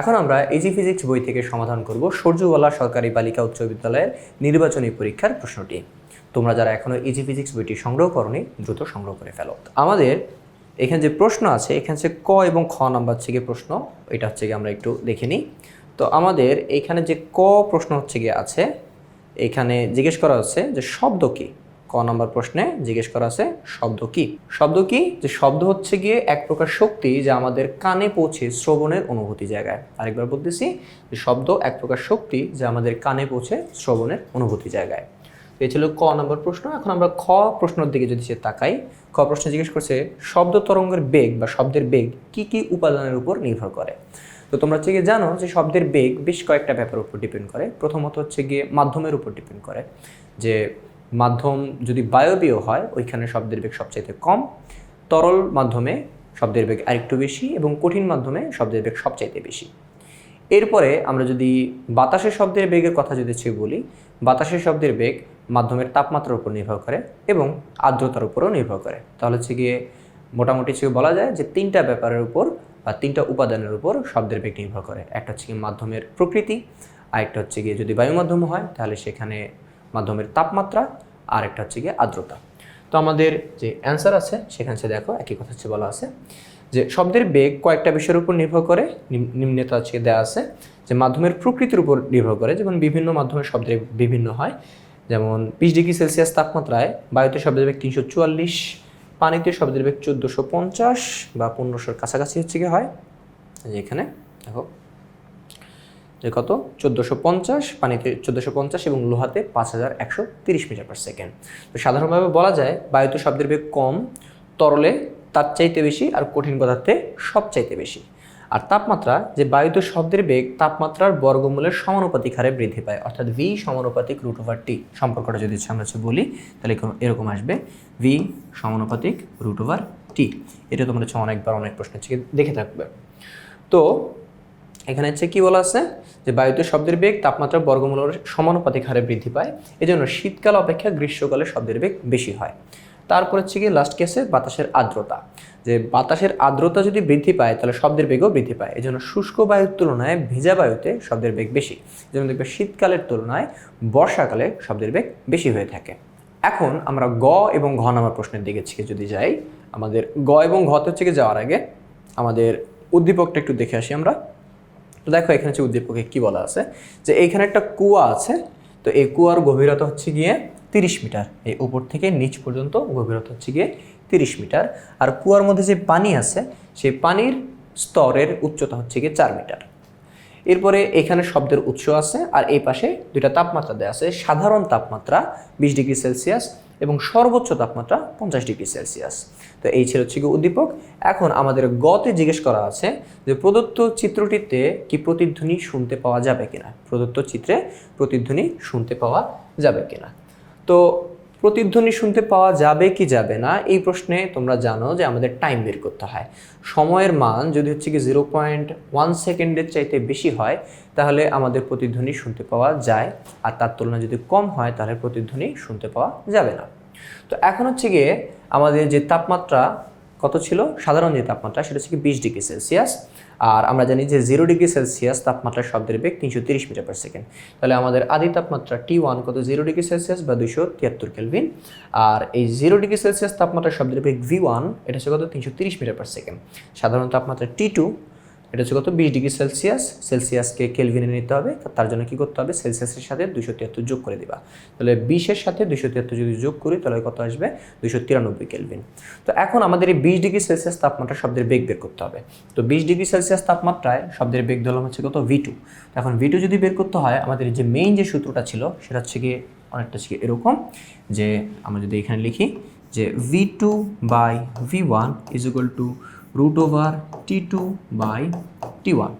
এখন আমরা easy physics বই থেকে সমাধান করব সূর্যওয়ালা সরকারি বালিকা উচ্চ বিদ্যালয়ের নির্বাচনী পরীক্ষার প্রশ্নটি। তোমরা যারা এখনও ইজি ফিজিক্স বইটি সংগ্রহ করনি, দ্রুত সংগ্রহ করে ফেলো। আমাদের এখানে যে প্রশ্ন আছে, এখানে হচ্ছে ক এবং খ নাম্বার থেকে প্রশ্ন, এটা হচ্ছে গিয়ে আমরা একটু দেখে নিই। তো আমাদের এখানে যে ক প্রশ্ন হচ্ছে গিয়ে আছে, এখানে জিজ্ঞেস করা হচ্ছে যে শব্দ কি? ক নম্বর প্রশ্নে জিজ্ঞেস করা আছে, শব্দ কি? শব্দ কি? যে শব্দ হচ্ছে গিয়ে এক প্রকার শক্তি যা আমাদের কানে পৌঁছে শ্রবণের অনুভূতি জায়গায়। আরেকবার বলতেছি, যে শব্দ এক প্রকার শক্তি যা আমাদের কানে পৌঁছে শ্রবণের অনুভূতি জায়গায়। তো এই ছিল ক নম্বর প্রশ্ন। এখন আমরা খ প্রশ্নের দিকে যদি সে তাকাই, খ প্রশ্ন জিজ্ঞেস করছে, শব্দ তরঙ্গের বেগ বা শব্দের বেগ কি কি উপাদানের উপর নির্ভর করে? তো তোমরা হচ্ছে গিয়ে জানো যে শব্দের বেগ বেশ কয়েকটা ব্যাপারের উপর ডিপেন্ড করে। প্রথমত হচ্ছে গিয়ে মাধ্যমের উপর ডিপেন্ড করে। যে মাধ্যম যদি বায়বীয় হয়, ওইখানে শব্দের বেগ সবচাইতে কম। তরল মাধ্যমে শব্দের বেগ আরেকটু বেশি এবং কঠিন মাধ্যমে শব্দের বেগ সবচাইতে বেশি। এরপরে আমরা যদি বাতাসের শব্দের বেগের কথা যদি হচ্ছে বলি, বাতাসের শব্দের বেগ মাধ্যমের তাপমাত্রার উপর নির্ভর করে এবং আর্দ্রতার উপরও নির্ভর করে। তাহলে হচ্ছে গিয়ে মোটামুটি হচ্ছে বলা যায় যে তিনটা ব্যাপারের উপর বা তিনটা উপাদানের উপর শব্দের বেগ নির্ভর করে। একটা হচ্ছে মাধ্যমের প্রকৃতি, আরেকটা হচ্ছে গিয়ে যদি বায়ু মাধ্যম হয়, তাহলে সেখানে মাধ্যমের তাপমাত্রা আর একটা হচ্ছে গিয়ে আর্দ্রতা। তো আমাদের যে অ্যান্সার আছে, সেখানে দেখো একই কথা হচ্ছে বলা আছে, যে শব্দের বেগ কয়েকটা বিষয়ের উপর নির্ভর করে, নিম- নিম্নেতে হচ্ছে দেওয়া আছে, যে মাধ্যমের প্রকৃতির উপর নির্ভর করে, যেমন বিভিন্ন মাধ্যমের শব্দের বিভিন্ন হয়, যেমন বিশ ডিগ্রি সেলসিয়াস তাপমাত্রায় বায়ুতে শব্দের বেগ তিনশো চুয়াল্লিশ, পানিতে শব্দের বেগ চোদ্দোশো পঞ্চাশ বা পনেরোশোর কাছাকাছি হচ্ছে কি হয়। এখানে, দেখো যে কত? চোদ্দোশো পঞ্চাশ, পানিতে চোদ্দোশো পঞ্চাশ এবং লোহাতে পাঁচ হাজার একশো তিরিশ মিটার পার সেকেন্ড তো সাধারণভাবে বলা যায়, বায়ুতে শব্দের বেগ কম, তরলে তার চাইতে বেশি আর কঠিন পদার্থে সব চাইতে বেশি। আর তাপমাত্রা, যে বায়ুতে শব্দের বেগ, তাপমাত্রার বর্গমূলের সমানুপাতিক হারে বৃদ্ধি পায়। অর্থাৎ ভি সমানুপাতিক রুট ওভার টি সম্পর্কটা যদি আমরা হচ্ছে বলি, তাহলে এরকম- আসবে। ভি সমানুপাতিক রুট ওভার টি এটা তোমরা হচ্ছে অনেকবার অনেক প্রশ্ন দেখে থাকবে। তো এখানে হচ্ছে কি বলা আছে? যে বায়ুতে শব্দের বেগ, তাপমাত্রা, বর্গমূলের সমানুপাতিক হারে বৃদ্ধি পায়। এজন্য শীতকাল অপেক্ষা গ্রীষ্মকালে শব্দের বেগ বেশি হয়। তারপর হচ্ছে গিয়ে লাস্ট কেসে বাতাসের আর্দ্রতা। যে বাতাসের আর্দ্রতা যদি বৃদ্ধি পায়, তাহলে শব্দের বেগও বৃদ্ধি পায়। এজন্য শুষ্ক বায়ুর তুলনায় ভেজা বায়ুতে শব্দের বেগ বেশি। যেমন দেখবে শীতকালের তুলনায় বর্ষাকালে শব্দের বেগ বেশি হয়ে থাকে। এখন আমরা গ এবং ঘ নামা প্রশ্নের দিকে যদি যাই, আমাদের গ এবং ঘতে হচ্ছে যাওয়ার আগে আমাদের উদ্দীপকটা একটু দেখে আসি আমরা। তো দেখো, এখানে হচ্ছে উদ্দীপকে কী বলা আছে? যে এইখানে একটা কুয়া আছে, তো এই কুয়ার গভীরতা হচ্ছে গিয়ে তিরিশ মিটার। এই উপর থেকে নিচ পর্যন্ত গভীরতা হচ্ছে গিয়ে তিরিশ মিটার। আর কুয়ার মধ্যে যে পানি আছে, সেই পানির স্তরের উচ্চতা হচ্ছে গিয়ে চার মিটার। এরপরে এখানে শব্দের উৎস আছে আর এই পাশে দুইটা তাপমাত্রা দেওয়া আছে, সাধারণ তাপমাত্রা বিশ ডিগ্রি সেলসিয়াস এবং সর্বোচ্চ তাপমাত্রা পঞ্চাশ ডিগ্রি সেলসিয়াস। তো এই ছিল হচ্ছে উদ্দীপক। এখন আমাদের গতে জিজ্ঞেস করা আছে যে প্রদত্ত চিত্রটিতে কি প্রতিধ্বনি শুনতে পাওয়া যাবে কিনা? প্রদত্ত চিত্রে প্রতিধ্বনি শুনতে পাওয়া যাবে কিনা? তো প্রতিধ্বনি শুনতে পাওয়া যাবে কি যাবে না, এই প্রশ্নে তোমরা জানো যে আমাদের টাইম বের করতে হয়। সময়ের মান যদি হচ্ছে কি জিরো পয়েন্ট ওয়ান সেকেন্ডের চাইতে বেশি হয়, তাহলে আমাদের প্রতিধ্বনি শুনতে পাওয়া যায়। আর তার তুলনায় যদি কম হয়, তাহলে প্রতিধ্বনি শুনতে পাওয়া যাবে না। তো এখন হচ্ছে গিয়ে আমাদের যে তাপমাত্রা কত ছিল? সাধারণ যে তাপমাত্রা, সেটা হচ্ছে কি বিশ ডিগ্রি সেলসিয়াস। আর আমরা জানি যে জিরো ডিগ্রি সেলসিয়াস তাপমাত্রা শব্দের বেগ তিনশো তিরিশ মিটার পার সেকেন্ড তাহলে আমাদের আদি তাপমাত্রা টি ওয়ান কত? জিরো ডিগ্রি সেলসিয়াস বা দুইশো তিয়াত্তর কেলভিন আর এই জিরো ডিগ্রি সেলসিয়াস তাপমাত্রা শব্দের বেগ ভি ওয়ান এটা হচ্ছে কত? তিনশো তিরিশ মিটার পার সেকেন্ড সাধারণ তাপমাত্রা টি টু এটা হচ্ছে কত? বিশ ডিগ্রি সেলসিয়াস। সেলসিয়াসকে কেলভিনে নিতে হবে। তার জন্য কী করতে হবে? সেলসিয়াসের সাথে দুশো তিয়াত্তর যোগ করে দিবা। তাহলে বিশের সাথে দুশো তিয়াত্তর যদি যোগ করি, তাহলে কত আসবে? দুশো তিরানব্বই কেলভিন তো এখন আমাদের এই বিশ ডিগ্রি সেলসিয়াস তাপমাত্রা শব্দের বেগ বের করতে হবে। তো বিশ ডিগ্রি সেলসিয়াস তাপমাত্রায় শব্দের বেগ ধরলাম হচ্ছে কত? ভি টু এখন ভি টু যদি বের করতে হয়, আমাদের যে মেইন যে সূত্রটা ছিল, সেটা হচ্ছে গিয়ে অনেকটা হচ্ছে এরকম যে আমরা যদি এখানে লিখি যে V two by V one is equal to root over T two by T one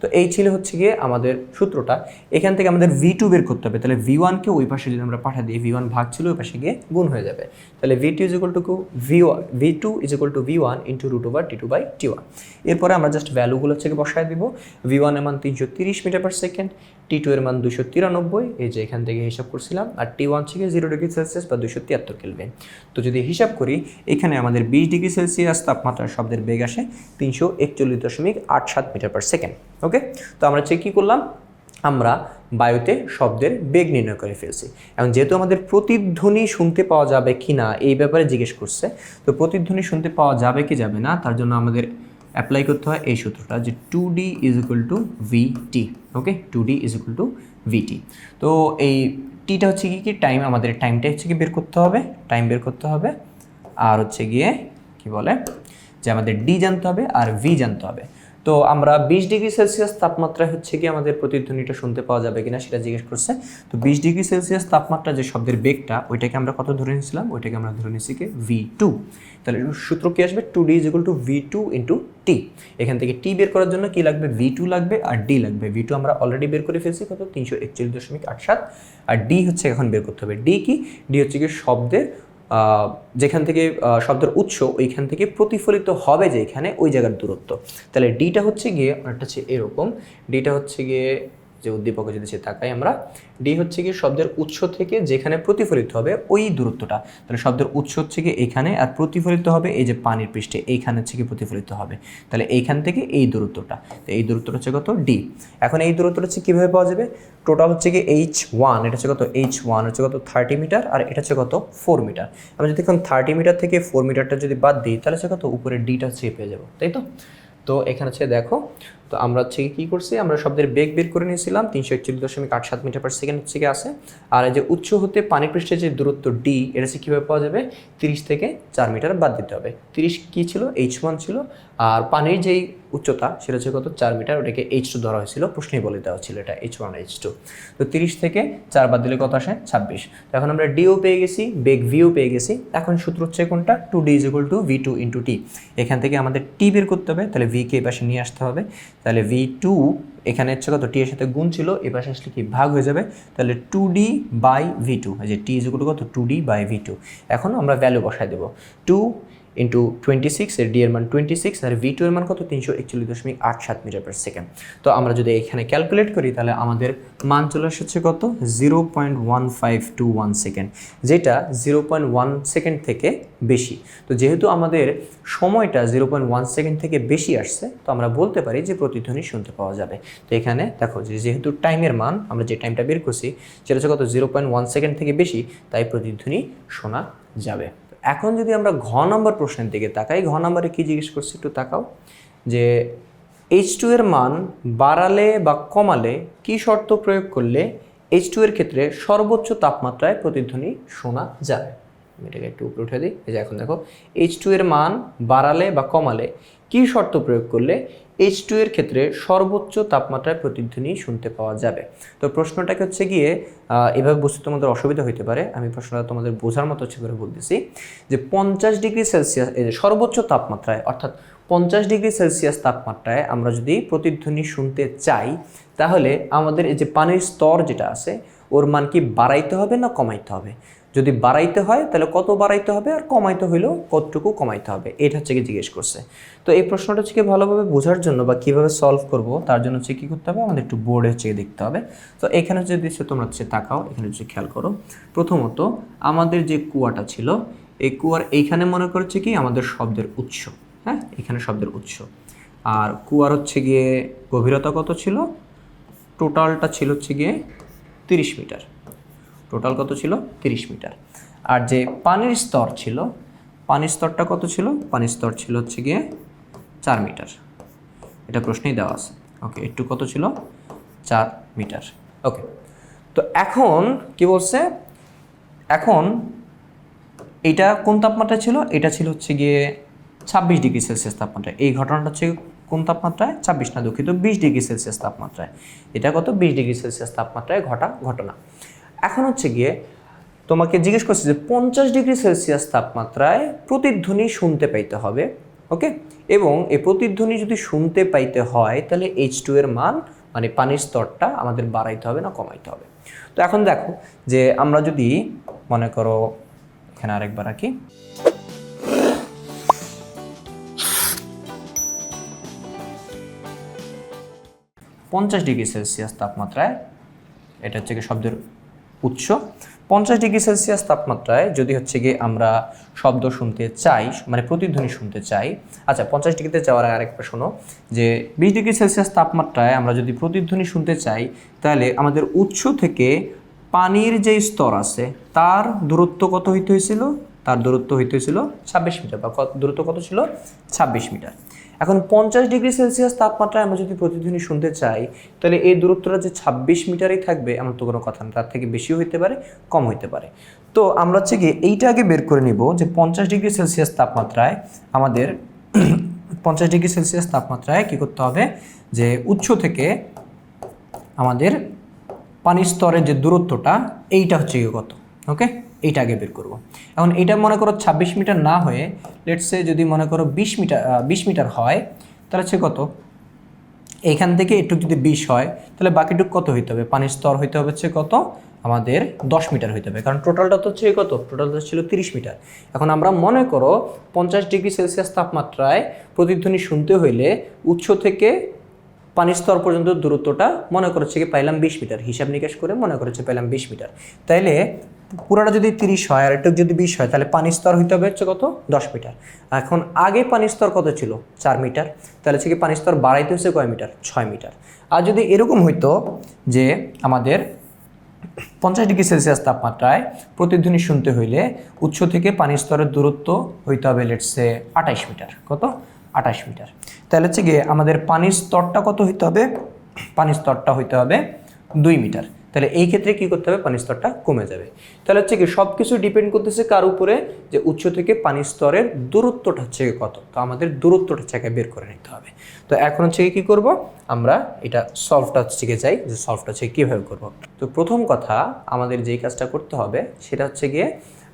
তো এই ছিল হচ্ছে গিয়ে আমাদের সূত্রটা। এখান থেকে আমাদের ভি টু বের করতে হবে। তাহলে ভি ওয়ানকে ওই পাশে যদি আমরা পাঠা দিই ভি ওয়ান ভাগ ছিল, ওই পাশে গিয়ে গুণ হয়ে যাবে। তাহলে V two is equal to V one V two is two V one into root over T two by T one এরপরে আমরা জাস্ট ভ্যালুগুলো হচ্ছে গিয়ে বসায় দিব। ভি ওয়ানের মান তিনশো তিরিশ metre per second T two এর মান দুশো তিরানব্বই, এই যে এখান থেকে হিসাব করছিলাম। আর টি ওয়ান থেকে জিরো ডিগ্রি সেলসিয়াস বা দুশো তিয়াত্তর কেলভিন তো যদি হিসাব করি, এখানে আমাদের বিশ ডিগ্রি সেলসিয়াস তাপমাত্রার শব্দের বেগ আসে তিনশো একচল্লিশ দশমিক আট সাত মিটার পার সেকেন্ড ওকে তো আমরা চেক কী করলাম? আমরা বায়ুতে শব্দের বেগ নির্ণয় করে ফেলছি। এবং যেহেতু আমাদের প্রতিধ্বনি শুনতে পাওয়া যাবে কি না, এই ব্যাপারে জিজ্ঞেস করছে। তো প্রতিধ্বনি শুনতে পাওয়া যাবে কি যাবে না, তার জন্য আমাদের অ্যাপ্লাই করতে হয় এই সূত্রটা যে two D is equal to V T okay two D is equal to V T তো এই টিটা হচ্ছে কি কি? টাইম আমাদের টাইমটা হচ্ছে কি, বের করতে হবে। টাইম বের করতে হবে। আর হচ্ছে গিয়ে কি বলে? যে আমাদের ডি জানতে হবে আর ভি জানতে হবে। তো আমরা বিশ ডিগ্রি সেলসিয়াস তাপমাত্রায় হচ্ছে কি আমাদের প্রতিধ্বনিটা শুনতে পাওয়া যাবে কিনা সেটা জিজ্ঞেস করছে। তো বিশ ডিগ্রি সেলসিয়াস তাপমাত্রা যে শব্দের বেগটা, ওইটাকে আমরা কত ধরে নিয়েছিলাম? ওইটাকে আমরা ধরে নিয়েছি কি? ভি টু তাহলে সূত্র কি আসবে? Two D is equal to V two into T এখান থেকে টি বের করার জন্য কি লাগবে? ভি টু লাগবে আর ডি লাগবে। ভি টু আমরা অলরেডি বের করে ফেলছি কত? তিনশো একচল্লিশ দশমিক আট সাত। আর ডি হচ্ছে এখন বের করতে হবে। ডি কি? ডি হচ্ছে কি শব্দের যেখান থেকে শব্দের উৎস ওইখান থেকে প্রতিফলিত হবে যে এখানে ওই জায়গার দূরত্ব। তাহলে ডিটা হচ্ছে গিয়ে অনেকটা হচ্ছে এরকম। ডিটা হচ্ছে গিয়ে যে উদ্দীপকে যদি সে তাকাই আমরা ডি হচ্ছে গিয়ে শব্দের উৎস থেকে যেখানে প্রতিফলিত হবে ওই দূরত্বটা। তাহলে শব্দের উৎস হচ্ছে গিয়ে এখানে আর প্রতিফলিত হবে এই যে পানির পৃষ্ঠে, এইখানে হচ্ছে গিয়ে প্রতিফলিত হবে। তাহলে এইখান থেকে এই দূরত্বটা। তো এই দূরত্বটা হচ্ছে কত? ডি এখন এই দূরত্বটা হচ্ছে কীভাবে পাওয়া যাবে? টোটাল হচ্ছে গিয়ে এইচ ওয়ান এটা হচ্ছে কত? এইচ ওয়ান হচ্ছে কত? থার্টি মিটার আর এটা হচ্ছে কত? ফোর মিটার আমরা যদি এখন থার্টি মিটার থেকে ফোর মিটারটা যদি বাদ দিই, তাহলে হচ্ছে কত? উপরে ডিটা হচ্ছে পেয়ে যাব, তাই তো? তো এখানে হচ্ছে দেখো তো আমরা হচ্ছে কি করছি, আমরা শব্দের বেগ বের করে নিয়েছিলাম, তিনশো একচল্লিশ দশমিক আট সাত মিটার পার সেকেন্ড হচ্ছে কি আছে। আর এই যে উচ্চ হতে পানি পৃষ্ঠের যে দূরত্ব ডি এটা হচ্ছে কীভাবে পাওয়া যাবে? তিরিশ থেকে চার মিটার বাদ দিতে হবে। তিরিশ কী ছিল? এইচ ওয়ান ছিল। আর পানির যেই উচ্চতা, সেটা হচ্ছে কত? চার মিটার। ওটাকে এইচ টু ধরা হয়েছিল। প্রশ্নেই বলে দেওয়া ছিল এটা এইচ ওয়ান এইচ টু তো তিরিশ থেকে চার বাদ দিলে কত আসে? ছাব্বিশ। এখন আমরা ডিও পেয়ে গেছি, বেগ ভিও পেয়ে গেছি। এখন সূত্র হচ্ছে কোনটা? Two D is equal to V two into T এখান থেকে আমাদের টি বের করতে হবে, তাহলে ভি কে পাশে নিয়ে আসতে হবে। তাহলে ভি টু এখানে হচ্ছে কত? টি এর সাথে গুণ ছিল, এ পাশে আসলে কি? ভাগ হয়ে যাবে। তাহলে two D by V two যে টি ইজ ইকুয়াল কত? Two D by V two এখন আমরা ভ্যালু বসাই দেবো। টু ইন্টু টোয়েন্টি সিক্স এর ডি এর মান টোয়েন্টি সিক্স আর ভি টু এর মান কত? তিনশো একচল্লিশ দশমিক আট সাত মিটার পার সেকেন্ড তো আমরা যদি এখানে ক্যালকুলেট করি, তাহলে আমাদের মান চলে আসছে কত? Zero point one five two one second যেটা জিরো পয়েন্ট ওয়ান সেকেন্ড থেকে বেশি। তো যেহেতু আমাদের সময়টা জিরো পয়েন্ট ওয়ান সেকেন্ড থেকে বেশি আসছে, তো আমরা বলতে পারি যে প্রতিধ্বনি শুনতে পাওয়া যাবে। তো এখানে দেখো, যে যেহেতু টাইমের মান, আমরা যে টাইমটা বের করছি, সেটা হচ্ছে কত? জিরো পয়েন্ট ওয়ান সেকেন্ড থেকে বেশি, তাই প্রতিধ্বনি শোনা যাবে। এখন যদি আমরা ঘ নম্বর প্রশ্নের দিকে তাকাই, ঘ নম্বরে কী জিজ্ঞেস করছি একটু তাকাও, যে এইচ টু এর মান বাড়ালে বা কমালে কি শর্ত প্রয়োগ করলে এইচ টু এর ক্ষেত্রে সর্বোচ্চ তাপমাত্রায় প্রতিধ্বনি শোনা যায়? এটাকে একটু উপরে উঠে দিই। এই যে এখন দেখো এইচ টু এর মান বাড়ালে বা কমালে কি শর্ত প্রয়োগ করলে এইচ টু এর ক্ষেত্রে সর্বোচ্চ তাপমাত্রায় প্রতিধ্বনি শুনতে পাওয়া যাবে? তো প্রশ্নটাকে হচ্ছে গিয়ে এভাবে বুঝতে তোমাদের অসুবিধা হতে পারে। আমি প্রশ্নটা তোমাদের বোঝার মতো হচ্ছে করে বলতেছি যে পঞ্চাশ ডিগ্রি সেলসিয়াস সর্বোচ্চ তাপমাত্রায়, অর্থাৎ পঞ্চাশ ডিগ্রি সেলসিয়াস তাপমাত্রায় আমরা যদি প্রতিধ্বনি শুনতে চাই, তাহলে আমাদের এই যে পানির স্তর যেটা আছে ওর মান কি বাড়াইতে হবে না কমাইতে হবে? যদি বাড়াইতে হয়, তাহলে কত বাড়াইতে হবে আর কমাইতে হইলেও কতটুকু কমাইতে হবে? এটা হচ্ছে কি জিজ্ঞেস করছে। তো এই প্রশ্নটা হচ্ছে কি ভালোভাবে বোঝার জন্য বা কীভাবে সলভ করব, তার জন্য হচ্ছে কী করতে হবে? আমাদের একটু বোর্ডে হচ্ছে দেখতে হবে। তো এখানে হচ্ছে দৃশ্য তোমরা হচ্ছে তাকাও, এখানে হচ্ছে খেয়াল করো। প্রথমত, আমাদের যে কুয়াটা ছিল, এই কুয়ার এইখানে মনে করছে কি? আমাদের শব্দের উৎস। হ্যাঁ? এখানে শব্দের উৎস। আর কুয়ার হচ্ছে গিয়ে গভীরতা কত ছিল? টোটালটা ছিল হচ্ছে গিয়ে তিরিশ মিটার। টোটাল কত ছিল? তিরিশ মিটার। আর যে পানির স্তর ছিল, পানির স্তরটা কত ছিল? পানির স্তর ছিল হচ্ছে গিয়ে চার মিটার। এটা প্রশ্নেই দেওয়া আছে। ওকে একটু কত ছিল? চার মিটার। ওকে তো এখন কি বলছে? এখন এটা কোন তাপমাত্রা ছিল? এটা ছিল হচ্ছে গিয়ে ছাব্বিশ ডিগ্রি সেলসিয়াস তাপমাত্রায়। এই ঘটনাটা হচ্ছে কোন তাপমাত্রায়? ছাব্বিশ না, দুঃখিত, বিশ ডিগ্রি সেলসিয়াস তাপমাত্রায়। এটা কত? বিশ ডিগ্রি সেলসিয়াস তাপমাত্রায় ঘটা ঘটনা। এখন হচ্ছে গিয়ে তোমাকে জিজ্ঞেস করছে যে পঞ্চাশ ডিগ্রি সেলসিয়াস তাপমাত্রায় প্রতিধ্বনি শুনতে পাইতে হবে, ওকে? এবং এই প্রতিধ্বনি যদি শুনতে পাইতে হয়, তাহলে এইচ টু এর মান মানে পানির স্তরটা আমাদের বাড়াইতে হবে না কমাইতে হবে। তো এখন দেখো যে আমরা যদি, মনে করো, এখানে আরেকবার রাখি। পঞ্চাশ ডিগ্রি সেলসিয়াস তাপমাত্রায়, এটা হচ্ছে গিয়ে শব্দের উৎস, পঞ্চাশ ডিগ্রি সেলসিয়াস তাপমাত্রায় যদি হচ্ছে গিয়ে আমরা শব্দ শুনতে চাই মানে প্রতিধ্বনি শুনতে চাই আচ্ছা পঞ্চাশ ডিগ্রিতে যাওয়ার আগে আরেকটা শোনো, যে বিশ ডিগ্রি সেলসিয়াস তাপমাত্রায় আমরা যদি প্রতিধ্বনি শুনতে চাই, তাহলে আমাদের উৎস থেকে পানির যে স্তর আছে, তার দূরত্ব কত হইতে হয়েছিল? তার দূরত্ব হইতে হয়েছিল ছাব্বিশ মিটার, বা দূরত্ব কত ছিল? ছাব্বিশ মিটার। এখন পঞ্চাশ ডিগ্রি সেলসিয়াস তাপমাত্রায় আমরা যদি প্রতিধ্বনি শুনতে চাই, তাহলে এই দূরত্বটা যে ছাব্বিশ মিটারই থাকবে এমন তো কোনো কথা না। তার থেকে বেশিও হইতে পারে, কম হইতে পারে। তো আমরা হচ্ছে গিয়ে এইটা আগে বের করে নিব যে পঞ্চাশ ডিগ্রি সেলসিয়াস তাপমাত্রায় আমাদের পঞ্চাশ ডিগ্রি সেলসিয়াস তাপমাত্রায় কী করতে হবে? যে উৎস থেকে আমাদের পানির স্তরের যে দূরত্বটা, এইটা হচ্ছে কত ওকে এইটা আগে বের করব। এখন এটা মনে করো ছাব্বিশ মিটার না হয়ে লেটসে যদি মনে করো বিশ মিটার বিশ মিটার হয়, তাহলে হচ্ছে কত? এইখান থেকে একটু যদি বিশ হয়, তাহলে বাকিটুক কত হইতে হবে? পানির স্তর হইতে হবে হচ্ছে কত? আমাদের দশ মিটার হইতে হবে। কারণ টোটালটা তো হচ্ছে কত? টোটালটা ছিল তিরিশ মিটার। এখন আমরা মনে করো পঞ্চাশ ডিগ্রি সেলসিয়াস তাপমাত্রায় প্রতিধ্বনি শুনতে হইলে উৎস থেকে পানির স্তর পর্যন্ত দূরত্বটা মনে করছে কি পাইলাম বিশ মিটার। হিসাব নিকাশ করে মনে করেছে পাইলাম বিশ মিটার। তাইলে পুরাটা যদি তিরিশ হয় আর একটু যদি বিশ হয়, তাহলে পানির স্তর হইতে হবে হচ্ছে কত? দশ মিটার। এখন আগে পানির স্তর কত ছিল? চার মিটার। তাহলে হচ্ছে কি পানির স্তর বাড়াইতে হচ্ছে কয় মিটার? ছয় মিটার। আর যদি এরকম হইতো যে আমাদের পঞ্চাশ ডিগ্রি সেলসিয়াস তাপমাত্রায় প্রতিধ্বনি শুনতে হইলে উৎস থেকে পানির স্তরের দূরত্ব হইতে হবে লেটসে আঠাইশ মিটার। কত? আঠাইশ মিটার। তাহলে হচ্ছে গিয়ে আমাদের পানির স্তরটা কত হইতে হবে? পানির স্তরটা হইতে হবে দুই মিটার। তাহলে এই ক্ষেত্রে কি করতে হবে? পানির স্তরটা কমে যাবে। তাহলে হচ্ছে কি সব কিছু ডিপেন্ড করতেছে কার উপরে? যে উৎস থেকে পানির স্তরের দূরত্বটা হচ্ছে কত? তো আমাদের দূরত্বটা হচ্ছে বের করে নিতে হবে। তো এখন হচ্ছে কী করব? আমরা এটা সলভটা হচ্ছে গিয়ে যাই, যে সলভটা হচ্ছে কীভাবে করব? তো প্রথম কথা আমাদের যেই কাজটা করতে হবে, সেটা হচ্ছে গিয়ে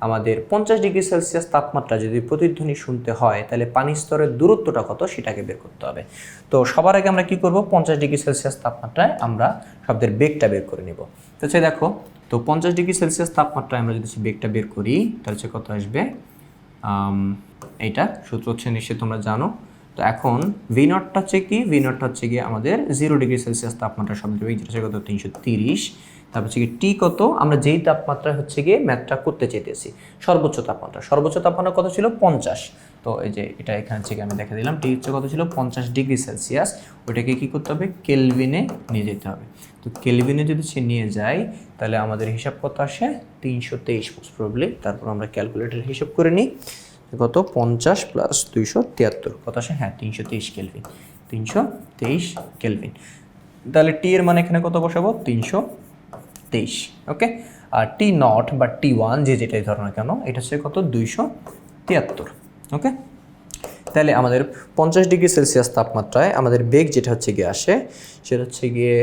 আমাদের পঞ্চাশ ডিগ্রি সেলসিয়াস তাপমাত্রা যদি প্রতিধ্বনি শুনতে হয়, তাহলে পানির স্তরের দূরত্বটা কত সেটাকে বের করতে হবে। তো সবার আগে আমরা কি করব? পঞ্চাশ ডিগ্রি সেলসিয়াস তাপমাত্রায় আমরা শব্দের বেগটা বের করে নিব। তো হচ্ছে দেখো, তো পঞ্চাশ ডিগ্রি সেলসিয়াস তাপমাত্রায় আমরা যদি বেগটা বের করি, তাহলে হচ্ছে কত আসবে? এইটা সূত্র হচ্ছে নিশ্চয়ই তোমরা জানো। তো এখন ভি নটটা হচ্ছে কি? ভি নটটা হচ্ছে গিয়ে আমাদের জিরো ডিগ্রি সেলসিয়াস তাপমাত্রা শব্দের বেগ, যেটা হচ্ছে কত? তিনশো তিরিশ। তারপর হচ্ছে কি টি কত? আমরা যেই তাপমাত্রা হচ্ছে গিয়ে ম্যাথটা করতে চেয়েছি সর্বোচ্চ তাপমাত্রা। সর্বোচ্চ তাপমাত্রা কত ছিল? পঞ্চাশ। তো এই যে এটা এখানে থেকে আমি দেখে দিলাম টি হচ্ছে কত ছিল? পঞ্চাশ ডিগ্রি সেলসিয়াস। ওইটাকে কী করতে হবে? কেলভিনে নিয়ে যেতে হবে। তো কেলভিনে যদি সে নিয়ে যায়, তাহলে আমাদের হিসাব কত আসে? তিনশো তেইশ প্রবলি তারপর আমরা ক্যালকুলেটর হিসাব করে নিই। কত? পঞ্চাশ প্লাস দুইশো তিয়াত্তর। কত আসে? হ্যাঁ তিনশো তেইশ কেলভিন। তিনশো তেইশ কেলভিন। তাহলে টি এর মানে এখানে কত বসাবো? তিনশো তেইশ, ওকে? আর টি নট বা টি ওয়ান যে যেটাই ধরো না কেন, এটা হচ্ছে কত? দুইশো তিয়াত্তর, ওকে? তাহলে আমাদের পঞ্চাশ ডিগ্রি সেলসিয়াস তাপমাত্রায় আমাদের বেগ যেটা হচ্ছে গিয়ে আসে, সেটা হচ্ছে গিয়ে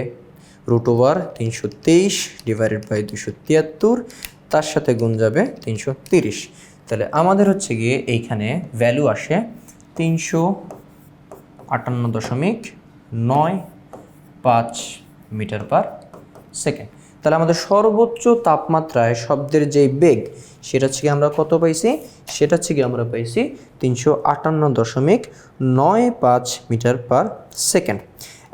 রুট ওভার তিনশো তেইশ ডিভাইডেড বাই দুশো তিয়াত্তর, তার সাথে গুণ যাবে তিনশো তিরিশ। তাহলে আমাদের হচ্ছে গিয়ে এইখানে ভ্যালু আসে তিনশো আটান্ন দশমিক নয় পাঁচ মিটার পার সেকেন্ড। তাহলে আমাদের সর্বোচ্চ তাপমাত্রায় শব্দের যে বেগ, সেটা হচ্ছে আমরা কত পাইছি? সেটা হচ্ছে আমরা পাইছি তিনশো আটান্ন দশমিক নয় পাঁচ মিটার পার সেকেন্ড।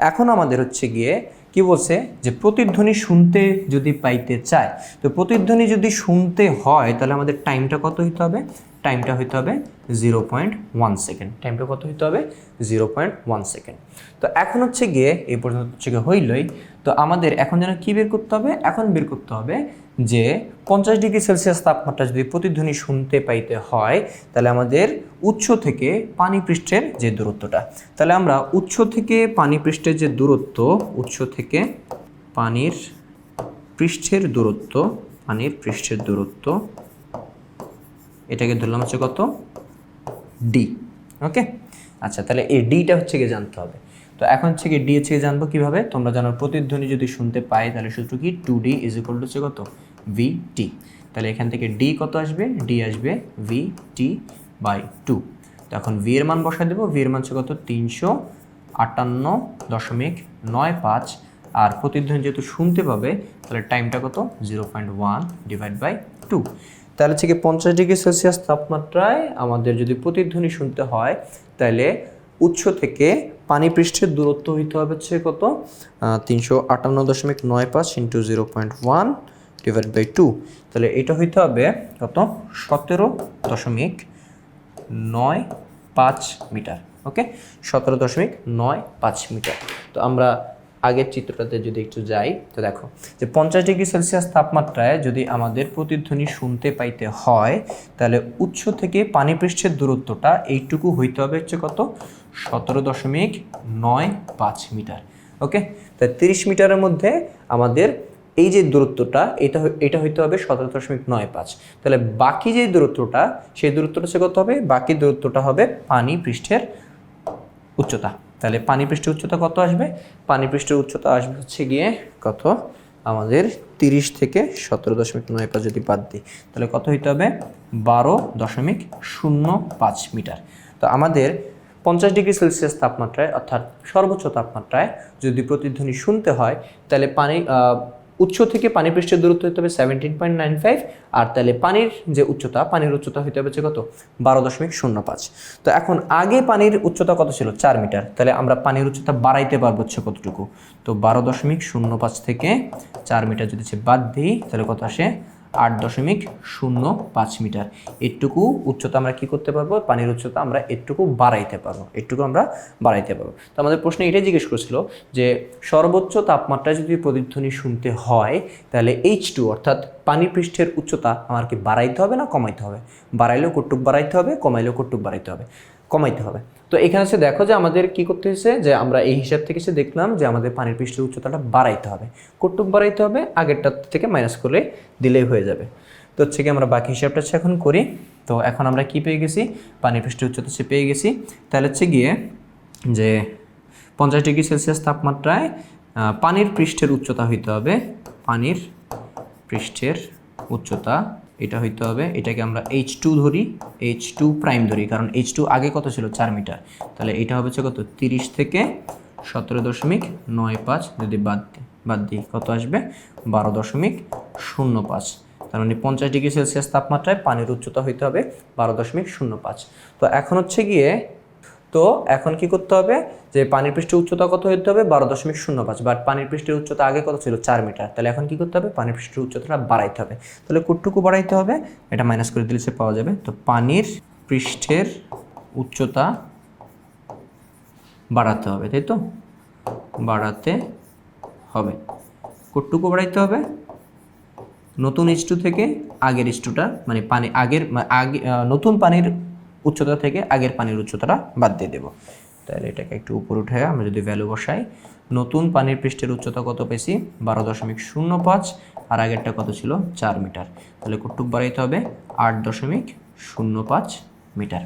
এখন আমাদের হচ্ছে গিয়ে কি বলছে? যে প্রতিধ্বনি শুনতে যদি পাইতে চায়, তো প্রতিধ্বনি যদি শুনতে হয়, তাহলে আমাদের টাইমটা কত হইতে হবে? টাইমটা হইতে হবে জিরো পয়েন্ট ওয়ান সেকেন্ড। টাইমটা কত হইতে হবে? Zero point one second. তো এখন হচ্ছে গিয়ে এই পর্যন্ত হচ্ছে গিয়ে হইলই। তো আমাদের এখন যেন কী বের করতে হবে? এখন বের করতে হবে যে পঞ্চাশ ডিগ্রি সেলসিয়াস তাপমাত্রা যদি প্রতিধ্বনি শুনতে পাইতে হয়, তাহলে আমাদের উৎস থেকে পানি পৃষ্ঠের যে দূরত্বটা, তাহলে আমরা উৎস থেকে পানি পৃষ্ঠের যে দূরত্ব, উৎস থেকে পানির পৃষ্ঠের দূরত্ব, পানির পৃষ্ঠের দূরত্ব, এটাকে ধরলাম হচ্ছে কত? ডি ওকে আচ্ছা তাহলে এই ডিটা হচ্ছে গিয়ে জানতে হবে। তো এখন হচ্ছে গিয়ে ডি হচ্ছে জানব কীভাবে? তোমরা জানো প্রতিধ্বনি যদি শুনতে পাই, তাহলে সূত্র কি? Two D is equal to হচ্ছে কত? ভি টি তাহলে এখান থেকে ডি কত আসবে? ডি আসবে ভি টি বাই টু তো এখন ভি এর মান বসায় দেবো। ভি এর মান হচ্ছে কত? তিনশো আটান্ন দশমিক নয় পাঁচ। আর প্রতিধ্বনি যেহেতু শুনতে পাবে, তাহলে টাইমটা কত? Zero point one divide by two তাহলে হচ্ছে কি পঞ্চাশ ডিগ্রি সেলসিয়াস তাপমাত্রায় আমাদের যদি প্রতিধ্বনি শুনতে হয়, তাহলে উৎস থেকে পানি পৃষ্ঠের দূরত্ব হইতে হবে হচ্ছে কত? তিনশো আটান্ন দশমিক নয় পাঁচ into zero point one divide by two তাহলে এটা হইতে হবে কত? সতেরো দশমিক নয় পাঁচ মিটার। ওকে সতেরো দশমিক নয় পাঁচ মিটার। তো আমরা আগের চিত্রটাতে যদি একটু যাই, তো দেখো, যে পঞ্চাশ ডিগ্রি সেলসিয়াস তাপমাত্রায় যদি আমাদের প্রতিধ্বনি শুনতে পাইতে হয়, তাহলে উৎস থেকে পানি পৃষ্ঠের দূরত্বটা এইটুকু হইতে হবে হচ্ছে কত? সতেরো দশমিক নয় পাঁচ মিটার, ওকে? তাই তিরিশ মিটারের মধ্যে আমাদের এই যে দূরত্বটা, এটা এটা হইতে হবে সতেরো দশমিক নয় পাঁচ। তাহলে বাকি যে দূরত্বটা, সেই দূরত্বটা সে কত হবে? বাকি দূরত্বটা হবে পানি পৃষ্ঠের উচ্চতা। তাহলে পানি পৃষ্ঠের উচ্চতা কত আসবে? পানি পৃষ্ঠের উচ্চতা আসবে হচ্ছে গিয়ে কত? আমাদের তিরিশ থেকে সতেরো দশমিক নয় পাঁচ যদি বাদ দিই, তাহলে কত হইতে হবে? বারো দশমিক শূন্য পাঁচ মিটার। তো আমাদের পঞ্চাশ ডিগ্রি সেলসিয়াস তাপমাত্রায়, অর্থাৎ সর্বোচ্চ তাপমাত্রায় যদি প্রতিধ্বনি শুনতে হয়, তাহলে পানি উৎস থেকে পানি পৃষ্ঠের দূরত্ব হতে হবে সেভেন্টিন পয়েন্ট নাইন ফাইভ আর তাহলে পানির যে উচ্চতা, পানির উচ্চতা হতে হবে কত? বারো দশমিক শূন্য পাঁচ। তো এখন আগে পানির উচ্চতা কত ছিল? চার মিটার। তাহলে আমরা পানির উচ্চতা বাড়াইতে পারব হচ্ছে কতটুকু? তো বারো দশমিক শূন্য পাঁচ থেকে চার মিটার যদি সে বাদ দিই, তাহলে কত আসে? আট দশমিক শূন্য পাঁচ মিটার। এটুকু উচ্চতা আমরা কি করতে পারব? পানির উচ্চতা আমরা এটুকু বাড়াইতে পারব। এটুকু আমরা বাড়াইতে পারব। তো আমাদের প্রশ্নে এটাই জিজ্ঞেস করছিল যে, সর্বোচ্চ তাপমাত্রায় যদি প্রতিধ্বনি শুনতে হয়, তাহলে এইচ টু অর্থাৎ পানি পৃষ্ঠের উচ্চতা আমার কি বাড়াইতে হবে না কমাইতে হবে? বাড়াইলেও কটুক বাড়াইতে হবে, কমাইলেও কটুক বাড়াইতে হবে। কমাইতে হবে। তো এখানে সে দেখো যে আমাদের কি করতে হয়েছে? যে আমরা এই হিসাব থেকে সে দেখলাম যে আমাদের পানির পৃষ্ঠের উচ্চতাটা বাড়াইতে হবে। কটুক বাড়াইতে হবে, আগেরটা থেকে মাইনাস করে দিলেই হয়ে যাবে। তো হচ্ছে কি আমরা বাকি হিসাবটা হচ্ছে এখন করি। তো এখন আমরা কি পেয়ে গেছি? পানির পৃষ্ঠের উচ্চতা হচ্ছে পেয়ে গেছি। তাহলে হচ্ছে গিয়ে যে পঞ্চাশ ডিগ্রি সেলসিয়াস তাপমাত্রায় পানির পৃষ্ঠের উচ্চতা হইতে হবে। পানির পৃষ্ঠের উচ্চতা এটা হইতে হবে, এটাকে আমরা এইচ টু ধরি এইচ টু প্রাইম ধরি, কারণ এইচ টু আগে কত ছিল? চার মিটার। তাহলে এটা হবে কত? তিরিশ থেকে সতেরো দশমিক নয় পাঁচ, যদি বাদ বাদ দিই কত আসবে? বারো দশমিক শূন্য পাঁচ। তার মানে পঞ্চাশ ডিগ্রি সেলসিয়াস তাপমাত্রায় পানির উচ্চতা হইতে হবে বারো দশমিক শূন্য পাঁচ। তো এখন হচ্ছে গিয়ে তো এখন কি করতে হবে? যে পানির পৃষ্ঠের উচ্চতা কত হতে হবে? বারো দশমিক শূন্য পাঁচ। বাট পানির পৃষ্ঠের উচ্চতা আগে কত ছিল? চার মিটার। তাহলে এখন কি করতে হবে? পানির পৃষ্ঠের উচ্চতাটা বাড়াইতে হবে। তাহলে কতটুকু বাড়াইতে হবে। এটা মাইনাস করে দিলে সে পাওয়া যাবে। তো পানির পৃষ্ঠের উচ্চতা বাড়াতে হবে, তাই তো? বাড়াতে হবে। কতটুকু বাড়াইতে হবে। নতুন ইস্টু থেকে আগের ইস্টুটা মানে পানি আগের, আগে নতুন পানির উচ্চতা থেকে আগের পানির উচ্চতাটা বাদ দিয়ে দেবো। তাহলে এটাকে একটু উপর উঠে আমরা যদি ভ্যালু বসাই, নতুন পানির পৃষ্ঠের উচ্চতা কত পেয়েছি? বারো দশমিক শূন্য পাঁচ, আর আগেরটা কত ছিল? চার মিটার। তাহলে কটুক বাড়াইতে হবে, আট দশমিক শূন্য পাঁচ মিটার।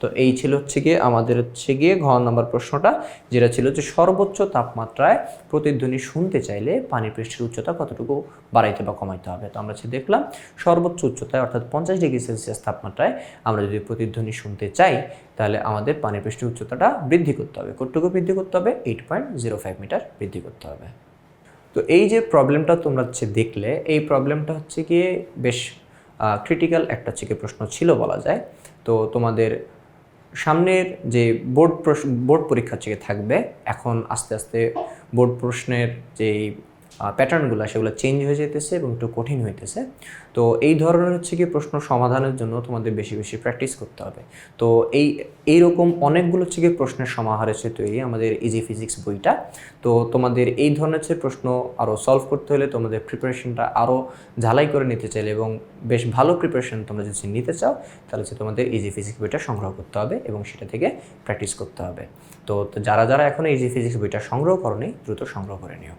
তো এই ছিল হচ্ছে গিয়ে আমাদের হচ্ছে গিয়ে ঘ নম্বর প্রশ্নটা, যেটা ছিল যে সর্বোচ্চ তাপমাত্রায় প্রতিধ্বনি শুনতে চাইলে পানির পৃষ্ঠের উচ্চতা কতটুকু বাড়াইতে বা কমাইতে হবে। তো আমরা হচ্ছে দেখলাম সর্বোচ্চ উচ্চতায় অর্থাৎ পঞ্চাশ ডিগ্রি সেলসিয়াস তাপমাত্রায় আমরা যদি প্রতিধ্বনি শুনতে চাই, তাহলে আমাদের পানির পৃষ্ঠের উচ্চতাটা বৃদ্ধি করতে হবে। কতটুকু বৃদ্ধি করতে হবে? Eight point zero five metre বৃদ্ধি করতে হবে। তো এই যে প্রবলেমটা তোমরা হচ্ছে দেখলে, এই প্রবলেমটা হচ্ছে গিয়ে বেশ ক্রিটিক্যাল একটা হচ্ছে প্রশ্ন ছিল বলা যায়। তো তোমাদের সামনের যে বোর্ড প্রশ্ন, বোর্ড পরীক্ষা থেকে থাকবে, এখন আস্তে আস্তে বোর্ড প্রশ্নের যেই প্যাটার্নগুলো সেগুলো চেঞ্জ হয়ে যেতেছে এবং একটু কঠিন হইতেছে। তো এই ধরনের হচ্ছে কি প্রশ্ন সমাধানের জন্য তোমাদের বেশি বেশি প্র্যাকটিস করতে হবে। তো এই, এইরকম অনেকগুলো হচ্ছে কি প্রশ্নের সমাহার এসে তৈরি আমাদের ইজি ফিজিক্স বইটা। তো তোমাদের এই ধরনের হচ্ছে প্রশ্ন আরও সলভ করতে হলে তোমাদের প্রিপারেশনটা আরও ঝালাই করে নিতে চাইলে এবং বেশ ভালো প্রিপারেশন তোমরা যদি নিতে চাও, তাহলে হচ্ছে তোমাদের ইজি ফিজিক্স বইটা সংগ্রহ করতে হবে এবং সেটা থেকে প্র্যাকটিস করতে হবে। তো যারা যারা এখনও ইজি ফিজিক্স বইটা সংগ্রহ করনি, দ্রুত সংগ্রহ করে নিও।